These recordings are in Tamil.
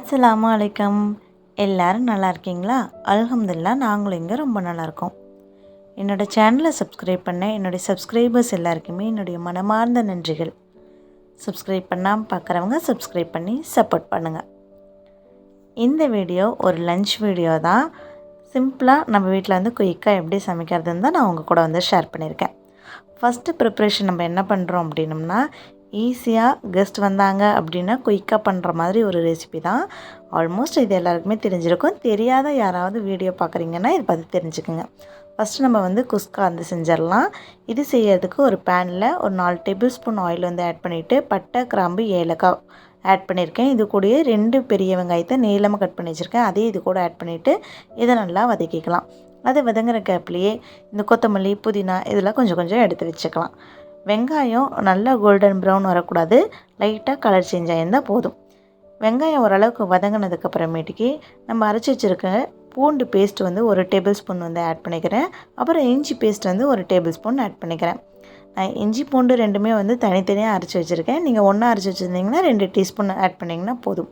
அஸ்ஸலாமு அலைக்கம். எல்லாரும் நல்லா இருக்கீங்களா? அலகம்துல்லா நாங்களும் இங்கே ரொம்ப நல்லாயிருக்கோம் என்னோடய என்னோட சேனலை சப்ஸ்கிரைப் பண்ண என்னுடைய சப்ஸ்கிரைபர்ஸ் எல்லாருக்குமே என்னுடைய மனமார்ந்த நன்றிகள். சப்ஸ்கிரைப் பண்ணாமல் பார்க்குறவங்க சப்ஸ்கிரைப் பண்ணி சப்போர்ட் பண்ணுங்கள் இந்த வீடியோ ஒரு லஞ்ச் வீடியோ தான். சிம்பிளாக நம்ம வீட்டில் வந்து குயிக்காக எப்படி சமைக்கிறதுன்னு தான் நான் உங்கள் கூட வந்து ஷேர் பண்ணியிருக்கேன். ஃபஸ்ட்டு ப்ரிப்ரேஷன் நம்ம என்ன பண்ணுறோம் அப்படின்னம்னா ஈஸியாக கெஸ்ட் வந்தாங்க அப்படின்னா குயிக்காக பண்ணுற மாதிரி ஒரு ரெசிபி தான். ஆல்மோஸ்ட் இது எல்லாருக்குமே தெரிஞ்சிருக்கும். தெரியாத யாராவது வீடியோ பார்க்குறீங்கன்னா இதை பற்றி தெரிஞ்சுக்கோங்க. ஃபஸ்ட்டு நம்ம வந்து குஸ்கா வந்து செஞ்சிடலாம். இது செய்யறதுக்கு ஒரு பேனில் ஒரு நாலு டேபிள் ஸ்பூன் ஆயில் வந்து ஆட் பண்ணிவிட்டு பட்டை கிராம்பு ஏலக்காய் ஆட் பண்ணியிருக்கேன். இது கூடயே ரெண்டு பெரிய வெங்காயத்தை நீளமாக கட் பண்ணி வச்சுருக்கேன். அதே இது கூட ஆட் பண்ணிவிட்டு இதை நல்லா வதக்கிக்கலாம். அது வதங்குற கேப்லேயே இந்த கொத்தமல்லி புதினா இதெல்லாம் கொஞ்சம் கொஞ்சம் எடுத்து வச்சுக்கலாம். வெங்காயம் நல்லா கோல்டன் ப்ரௌன் வரக்கூடாது. லைட்டாக கலர் சேஞ்ச் ஆகியிருந்தால் போதும். வெங்காயம் ஓரளவுக்கு வதங்கினதுக்கப்புறமேட்டுக்கு நம்ம அரைச்சி வச்சுருக்க பூண்டு பேஸ்ட் வந்து ஒரு டேபிள் ஸ்பூன் வந்து ஆட் பண்ணிக்கிறேன். அப்புறம் இஞ்சி பேஸ்ட் வந்து ஒரு டேபிள் ஸ்பூன் ஆட் பண்ணிக்கிறேன். நான் இஞ்சி பூண்டு ரெண்டுமே வந்து தனித்தனியாக அரைச்சி வச்சுருக்கேன். நீங்கள் ஒன்றா அரைச்சி வச்சுருந்தீங்கன்னா ரெண்டு டீஸ்பூன் ஆட் பண்ணிங்கன்னா போதும்.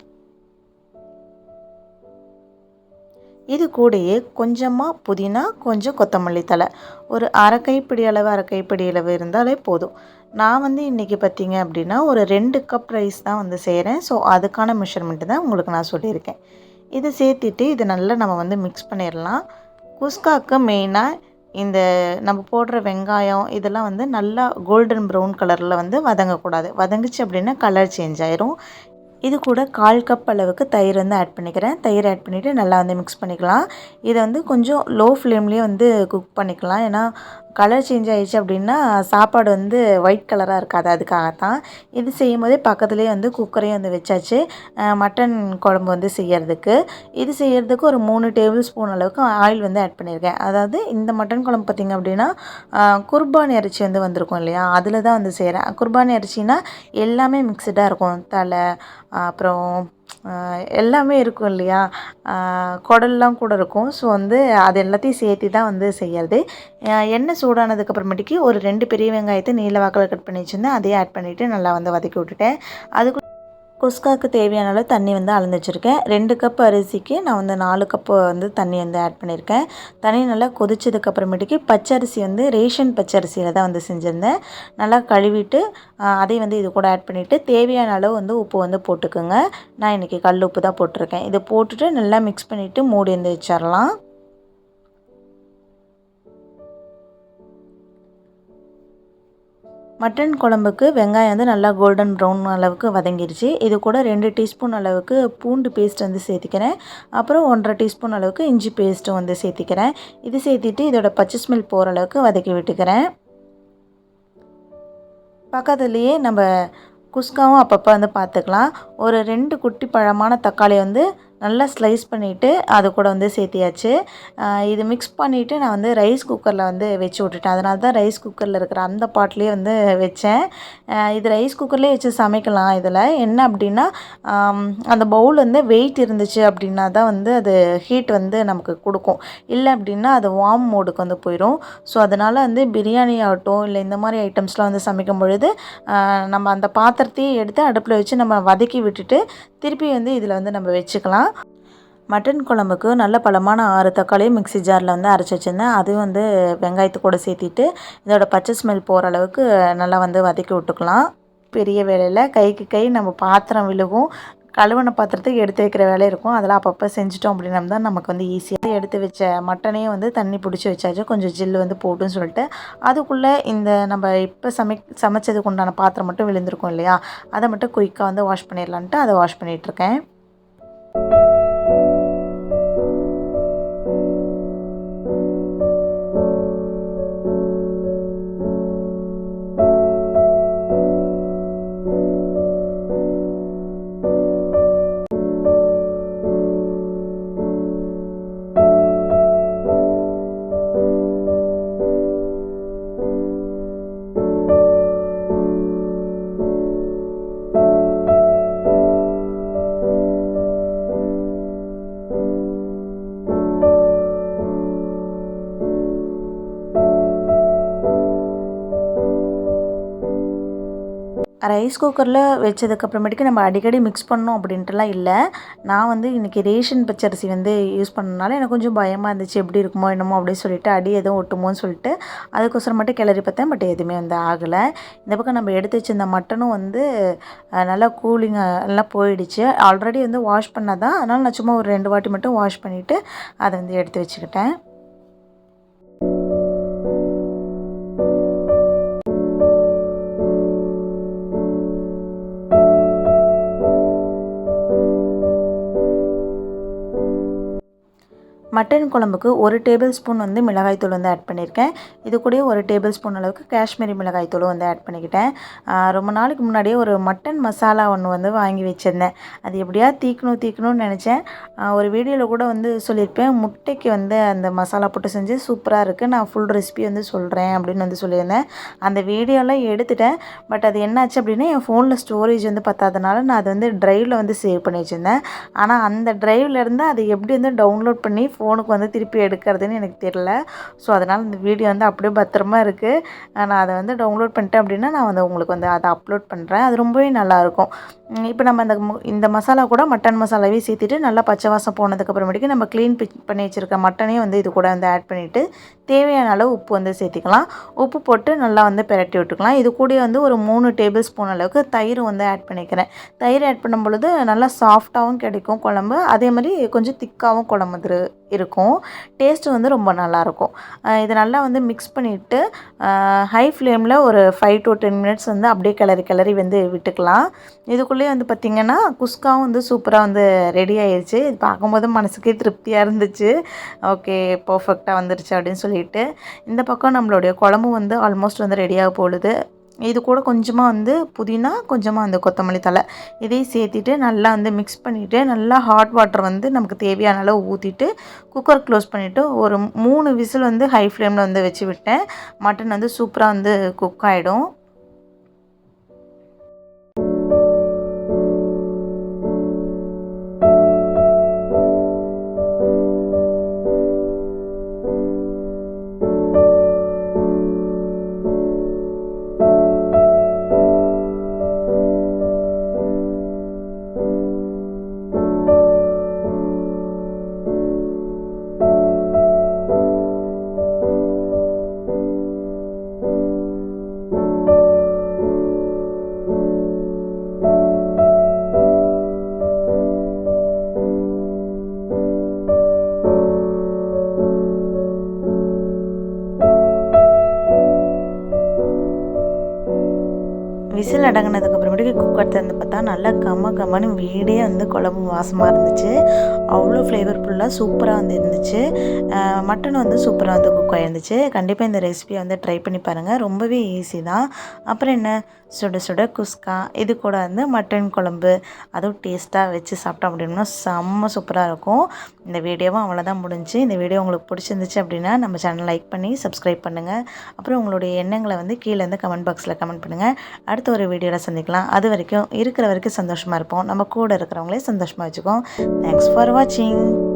இது கூடயே கொஞ்சமாக புதினா கொஞ்சம் கொத்தமல்லி தலை ஒரு அரை கைப்பிடி அளவு அரை கைப்பிடி அளவு இருந்தாலே போதும். நான் வந்து இன்றைக்கி பார்த்தீங்க அப்படின்னா ஒரு ரெண்டு கப் ரைஸ் தான் வந்து செய்கிறேன் ஸோ அதுக்கான மெஷர்மெண்ட்டு தான் உங்களுக்கு நான் சொல்லியிருக்கேன். இதை சேர்த்துட்டு இதை நல்லா நம்ம வந்து மிக்ஸ் பண்ணிடலாம் குஸ்காக்கு மெயினாக இந்த நம்ம போடுற வெங்காயம் இதெல்லாம் வந்து நல்லா கோல்டன் ப்ரௌன் கலரில் வந்து வதங்கக்கூடாது. வதங்குச்சு அப்படின்னா கலர் சேஞ்ச் ஆயிரும். இது கூட கால் கப் அளவுக்கு தயிர் வந்து ஆட் பண்ணிக்கிறேன். தயிர் ஆட் பண்ணிவிட்டு நல்லா வந்து மிக்ஸ் பண்ணிக்கலாம். இதை வந்து கொஞ்சம் லோ ஃப்ளேம்லேயே வந்து குக் பண்ணிக்கலாம். ஏன்னா கலர் சேஞ்ச் ஆகிடுச்சு அப்படின்னா சாப்பாடு வந்து ஒயிட் கலராக இருக்காது. அதுக்காகத்தான் இது செய்யும் போதே பக்கத்துலேயே வந்து குக்கரையும் வந்து வச்சாச்சு. மட்டன் குழம்பு வந்து செய்கிறதுக்கு இது செய்கிறதுக்கு ஒரு மூணு டேபிள் ஸ்பூன் அளவுக்கு ஆயில் வந்து ஆட் பண்ணியிருக்கேன். அதாவது இந்த மட்டன் குழம்பு பார்த்திங்க அப்படின்னா குர்பானி அரிசி வந்து வந்திருக்கும் இல்லையா? அதில் தான் வந்து செய்கிறேன் குர்பானி அரிசினா எல்லாமே மிக்சடாக இருக்கும். தலை அப்புறம் எல்லாமே இருக்கும் இல்லையா? குடல்லாம் கூட இருக்கும். ஸோ வந்து அது எல்லாத்தையும் சேர்த்து தான் வந்து செய்யறது. எண்ணெய் சூடானதுக்கு அப்புறமேட்டுக்கு ஒரு ரெண்டு பெரிய வெங்காயத்தை நீல வாக்கில் கட் பண்ணி வச்சுருந்தேன். அதையும் ஆட் பண்ணிவிட்டு நல்லா வந்து வதக்கி விட்டுட்டேன். அதுக்கு குஸ்காவுக்கு தேவையான அளவு தண்ணி வந்து அளந்து வச்சுருக்கேன். ரெண்டு கப் அரிசிக்கு நான் வந்து நாலு கப்பு வந்து தண்ணி வந்து ஆட் பண்ணியிருக்கேன் தண்ணி நல்லா கொதிச்சதுக்கப்புறமேட்டுக்கு பச்சரிசி வந்து ரேஷன் பச்சரிசியில் தான் வந்து செஞ்சுருந்தேன். நல்லா கழுவிட்டு அதை வந்து இது கூட ஆட் பண்ணிவிட்டு தேவையான அளவு வந்து உப்பு வந்து போட்டுக்கோங்க. நான் இன்றைக்கி கல் உப்பு தான் போட்டிருக்கேன். இதை போட்டுட்டு நல்லா மிக்ஸ் பண்ணிவிட்டு மூடி வந்து வச்சிடலாம் மட்டன் குழம்புக்கு வெங்காயம் வந்து நல்லா கோல்டன் ப்ரௌன் அளவுக்கு வதங்கிருச்சு. இது கூட ரெண்டு டீஸ்பூன் அளவுக்கு பூண்டு பேஸ்ட் வந்து சேர்த்திக்கிறேன். அப்புறம் ஒன்றரை டீஸ்பூன் அளவுக்கு இஞ்சி பேஸ்ட்டும் வந்து சேர்த்திக்கிறேன். இது சேர்த்திட்டு இதோட பச்சை ஸ்மெல் போகிற அளவுக்கு வதக்கி விட்டுக்கிறேன். பக்கத்துலேயே நம்ம குஸ்காவும் அப்பப்போ வந்து பார்த்துக்கலாம். ஒரு ரெண்டு குட்டி பழமான தக்காளி வந்து நல்லா ஸ்லைஸ் பண்ணிவிட்டு அது கூட வந்து சேர்த்தியாச்சு. இது மிக்ஸ் பண்ணிவிட்டு நான் வந்து ரைஸ் குக்கரில் வந்து வச்சு விட்டுட்டேன். அதனால தான் ரைஸ் குக்கரில் இருக்கிற அந்த பாட்லேயே வந்து வச்சேன். இது ரைஸ் குக்கர்லேயே வச்சு சமைக்கலாம் இதில். என்ன அப்படின்னா அந்த பவுல் வந்து வெயிட் இருந்துச்சு அப்படின்னா தான் வந்து அது ஹீட் வந்து நமக்கு கொடுக்கும். இல்லை அப்படின்னா அது வார்ம் மோடுக்கு வந்து போயிடும் ஸோ அதனால் வந்து பிரியாணி ஆகட்டும் இல்லை இந்த மாதிரி ஐட்டம்ஸ்லாம் வந்து சமைக்கும் பொழுது நம்ம அந்த பாத்திரத்தையே எடுத்து அடுப்பில் வச்சு நம்ம வதக்கி விட்டுட்டு திருப்பி வந்து இதில் வந்து நம்ம வச்சுக்கலாம். மட்டன் குழம்புக்கு நல்ல பழமான ஆறு தக்காளியும் மிக்சி ஜாரில் வந்து அரைச்சி வச்சுருந்தேன். அதுவும் வந்து வெங்காயத்து கூட சேர்த்திட்டு இதோட பச்சை ஸ்மெல் போகிற அளவுக்கு நல்லா வந்து வதக்கி விட்டுக்கலாம். பெரிய வேலையில் கைக்கு கை நம்ம பாத்திரம் விழுகும். கழுவின பாத்திரத்துக்கு எடுத்து வைக்கிற வேலை இருக்கும். அதெல்லாம் அப்பப்போ செஞ்சிட்டோம் அப்படின்னா தான் நமக்கு வந்து ஈஸியாக எடுத்து வச்ச மட்டனையும் வந்து தண்ணி பிடிச்சி வச்சாச்சு. கொஞ்சம் ஜில்லு வந்து போட்டுன்னு சொல்லிட்டு. அதுக்குள்ளே இந்த நம்ம இப்போ சமை சமைச்சதுக்கு உண்டான பாத்திரம் மட்டும் விழுந்திருக்கும் இல்லையா? அதை மட்டும் குயிக்காக வந்து வாஷ் பண்ணிடலான்ட்டு அதை வாஷ் பண்ணிகிட்ருக்கேன் ரைஸ் குக்கரில் வச்சதுக்கப்புறமேட்டுக்கு நம்ம அடிக்கடி மிக்ஸ் பண்ணோம் அப்படின்ட்டுலாம் இல்லை. நான் வந்து இன்றைக்கி ரேஷன் பச்சரிசி வந்து யூஸ் பண்ணனால எனக்கு கொஞ்சம் பயமாக இருந்துச்சு. எப்படி இருக்குமோ என்னமோ அப்படின்னு சொல்லிட்டு அடி எதுவும் ஒட்டுமோன்னு சொல்லிட்டு அதுக்கோசரம் மட்டும் கிளறி பார்த்தேன். பட் எதுவுமே வந்து ஆகலை. இந்த பக்கம் நம்ம எடுத்து வச்சிருந்த மட்டனும் வந்து நல்லா கூலிங் எல்லாம் போயிடுச்சு. ஆல்ரெடி வந்து வாஷ் பண்ணாதான். அதனால் நான் சும்மா ஒரு ரெண்டு வாட்டி மட்டும் வாஷ் பண்ணிவிட்டு அதை வந்து எடுத்து வச்சுக்கிட்டேன். மட்டன் குழம்புக்கு ஒரு டேபிள் ஸ்பூன் வந்து மிளகாய்த்தூள் வந்து ஆட் பண்ணியிருக்கேன். இது கூடயே ஒரு டேபிள் ஸ்பூன் அளவுக்கு காஷ்மீரி மிளகாய்த்தூளும் வந்து ஆட் பண்ணிக்கிட்டேன். ரொம்ப நாளைக்கு முன்னாடியே ஒரு மட்டன் மசாலா ஒன்று வந்து வாங்கி வச்சுருந்தேன். அது எப்படியா தீக்கணும் தீக்கணும்னு நினச்சேன். ஒரு வீடியோவில் கூட வந்து சொல்லியிருப்பேன். முட்டைக்கு வந்து அந்த மசாலா போட்டு செஞ்சு சூப்பராக இருக்குது நான் ஃபுல் ரெசிபி வந்து சொல்கிறேன் அப்படின்னு வந்து சொல்லியிருந்தேன். அந்த வீடியோலாம் எடுத்துட்டேன். பட் அது என்னாச்சு அப்படின்னா என் ஃபோனில் ஸ்டோரேஜ் வந்து பத்தாதனால நான் அதை வந்து ட்ரைவில் வந்து சேவ் பண்ணி வச்சுருந்தேன். ஆனால் அந்த ட்ரைவ்லேருந்து அதை எப்படி வந்து டவுன்லோட் பண்ணி ஃபோனுக்கு வந்து திருப்பி எடுக்கிறதுன்னு எனக்கு தெரியல. ஸோ அதனால் இந்த வீடியோ வந்து அப்படியே பத்திரமா இருக்குது நான் அதை வந்து டவுன்லோட் பண்ணிட்டேன் அப்படின்னா நான் வந்து உங்களுக்கு வந்து அதை அப்லோட் பண்ணுறேன் அது ரொம்பவே நல்லாயிருக்கும் இப்போ நம்ம அந்த இந்த மசாலா கூட மட்டன் மசாலாவே சேர்த்துட்டு நல்லா பச்சை வாசம் போனதுக்கப்புறமேட்டுக்கு நம்ம க்ளீன் பண்ணி வச்சுருக்க மட்டனையும் வந்து இது கூட வந்து ஆட் பண்ணிவிட்டு தேவையான அளவு உப்பு வந்து சேர்த்திக்கலாம். உப்பு போட்டு நல்லா வந்து பிரட்டி விட்டுக்கலாம். இது கூட வந்து ஒரு மூணு டேபிள் ஸ்பூன் அளவுக்கு தயிர் வந்து ஆட் பண்ணிக்கிறேன். தயிர் ஆட் பண்ணும் பொழுது நல்லா சாஃப்டாகவும் கிடைக்கும் குழம்பு. அதே மாதிரி கொஞ்சம் திக்காகவும் குழம்பு இருக்கும். டேஸ்ட்டு வந்து ரொம்ப நல்லாயிருக்கும் இது நல்லா வந்து மிக்ஸ் பண்ணிவிட்டு ஹை ஃப்ளேமில் ஒரு ஃபைவ் டு டென் மினிட்ஸ் வந்து அப்படியே கிளறி கிளறி வந்து விட்டுக்கலாம். இதுக்குள்ளே அதுக்குள்ளேயே வந்து பார்த்திங்கன்னா குஸ்காவும் வந்து சூப்பராக வந்து ரெடி ஆயிடுச்சு இது பார்க்கும்போது மனசுக்கே திருப்தியாக இருந்துச்சு. ஓகே பர்ஃபெக்டாக வந்துருச்சு அப்படின்னு சொல்லிட்டு. இந்த பக்கம் நம்மளுடைய குழம்பு வந்து ஆல்மோஸ்ட் வந்து ரெடியாக போடுது இது கூட கொஞ்சமாக வந்து புதினா கொஞ்சமாக வந்து கொத்தமல்லி தழை. இதையும் சேர்த்திட்டு நல்லா வந்து மிக்ஸ் பண்ணிவிட்டு நல்லா ஹாட் வாட்டர் வந்து நமக்கு தேவையான அளவு ஊற்றிட்டு குக்கர் க்ளோஸ் பண்ணிவிட்டு ஒரு மூணு விசில் வந்து ஹை ஃப்ளேமில் வந்து வச்சு விட்டேன். மட்டன் வந்து சூப்பராக வந்து குக் ஆகிடும் விசில் அடங்கினதுக்கு அப்புறமேட்டுக்கு குக்கர் திறந்து பார்த்தா நல்லா கம கமன்னு வீடே வந்து குழம்பு வாசமாக இருந்துச்சு. அவ்வளோ ஃப்ளேவர்ஃபுல்லாக சூப்பராக வந்து இருந்துச்சு. மட்டன் வந்து சூப்பராக வந்து குக் கண்டிப்பாக இந்த ரெசிபியை வந்து ட்ரை பண்ணி பாருங்கள் ரொம்பவே ஈஸி தான். அப்புறம் என்ன? சுட சுட குஸ்கா இது கூட வந்து மட்டன் குழம்பு. அதுவும் டேஸ்ட்டாக வச்சு சாப்பிட்டோம் அப்படின்னா செம்ம சூப்பராக இருக்கும். இந்த வீடியோவும் அவ்வளோதான் முடிஞ்சு. இந்த வீடியோ உங்களுக்கு பிடிச்சிருந்துச்சு அப்படின்னா நம்ம சேனல் லைக் பண்ணி சப்ஸ்கிரைப் பண்ணுங்கள் அப்புறம் உங்களுடைய எண்ணங்களை வந்து கீழே வந்து கமெண்ட் பாக்ஸில் கமெண்ட் பண்ணுங்கள் அடுத்த ஒரு வீடியோவில் சந்திக்கலாம். அது வரைக்கும் இருக்கிற வரைக்கும் சந்தோஷமாக இருப்போம். நம்ம கூட இருக்கிறவங்களே சந்தோஷமாக வச்சுக்கோம் தேங்க்ஸ் ஃபார் வாட்சிங்